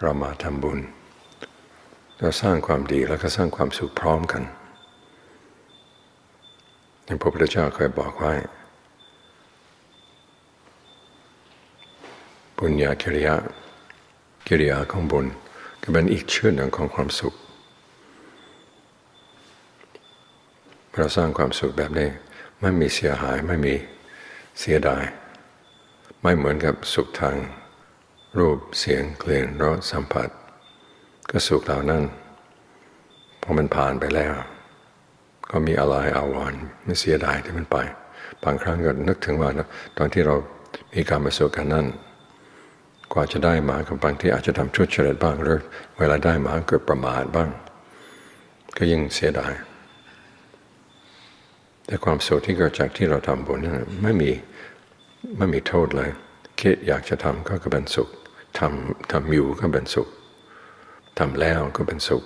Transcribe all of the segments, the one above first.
เรามาทำบุญ เราสร้างความดีแล้วก็สร้างความสุขพร้อมกันอย่างพระพุทธเจ้าเคยบอกไว้บุญญากิริยากิริยาของบุญก็เป็นอีกชื่อหนึ่งของความสุข เราสร้างความสุขแบบนี้ไม่มีเสียหายไม่มีเสียดาย ไม่เหมือนกับสุขทาง รูปเสียงกลิ่นรสสัมผัส ก็สุขเหล่านั้นพอมันผ่านไปแล้ว ก็มีอะไรอาวรณ์ไม่เสียดายที่มันไปบางครั้งก็นึกถึงว่านะตอนที่เรามีการประสบการนั้นกว่าจะได้มากับบางที่อาจจะทำชุดเฉลิดบ้างหรือเวลาได้มาเกิดประมาทบ้าง ก็ยิ่งเสียดาย แต่ความสุขที่เกิดจากที่เราทำบุญนั้นไม่มีไม่มีโทษเลยคิดอยากจะทำก็ก็เป็นสุข ทำทำอยู่ก็เป็นสุขทำแล้วก็เป็นสุข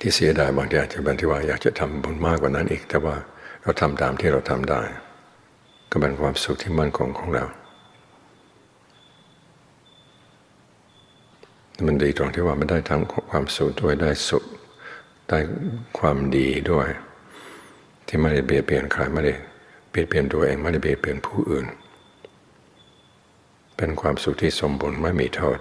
ที่เสียดายบางทีอาจจะเป็นที่ว่าอยากจะทำบุญมากกว่านั้นอีก แต่ว่าเราทำตามที่เราทำได้ ก็เป็นความสุขที่มั่นคงของเรา มันดีตรงที่ว่ามันได้ทั้งความสุขด้วยได้สุขได้ความดีด้วย ที่ไม่ได้เบียดเบียนใครไม่ได้เบียดเบียนตัวเองไม่ได้เบียดเบียนผู้อื่น เป็นความสุขที่สมบูรณ์ไม่มีโทษ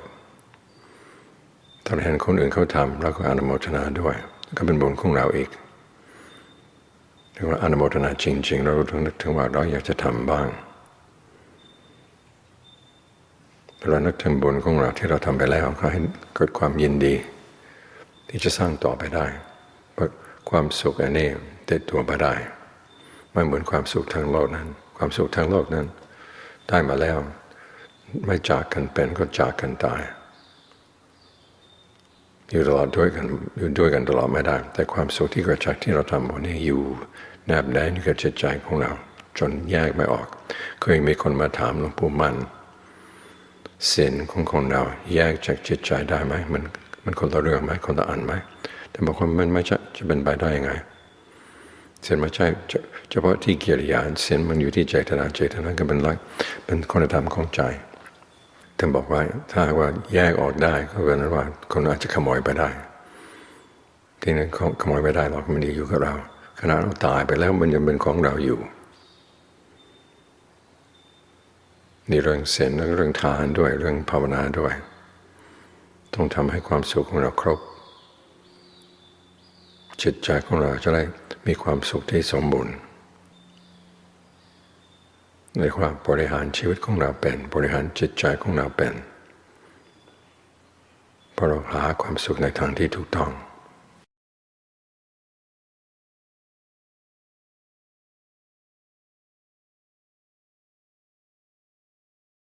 ถ้าเห็นคนอื่นเขาทำเราก็อนุโมทนาด้วย ก็เป็นบุญของเราอีกถึงว่าอนุโมทนาจริง ๆ เราต้องนึกถึงว่าเราอยากจะทำบ้างเรานึกถึงบุญของเราที่เราทำไปแล้วก็ให้เกิดความยินดี ที่จะสร้างต่อไปได้เพราะความสุขอันนี้ติดตัวไปได้ไม่เหมือนความสุขทางโลกนั้น ความสุขทางโลกนั้น ได้มาแล้ว ไม่จากกันเป็นก็จากกันตาย อยู่ตลอดด้วยกันอยู่ด้วยกันตลอดไม่ได้ แต่ความสุขที่เกิดจากที่เราทำบุญนี้อยู่แนบแน่นกับจิตใจของเรา จนแยกไม่ออก เคยมีคนมาถามหลวงปู่มันศีลของคนเราแยกจากจิตใจได้ไหมมันมันคนละเรื่องไหมคนละอันไหมแต่บอกว่ามันไม่ใช่จะเป็นไปได้ยังไงศีลไม่ใช่เฉพาะที่กิริยาศีลมันอยู่ที่เจตนาเจตนาก็เป็นรักเป็นคุณธรรมของใจ ท่านบอกว่าถ้าว่าแยกออกได้ก็แปลว่าคนอาจจะขโมยไปได้ ที่นั้นขโมยไม่ได้หรอกมันอยู่กับเราขณะเราตายไปแล้วมันยังเป็นของเราอยู่นี่เรื่องเศีลเรื่องทานด้วยเรื่องภาวนาด้วย ต้องทำให้ความสุขของเราครบ จิตใจของเราจะได้มีความสุขที่สมบูรณ์ ในความบริหารชีวิตของเราเป็น บริหารจิตใจของเราเป็นเพราะเราหาความสุขในทางที่ถูกต้อง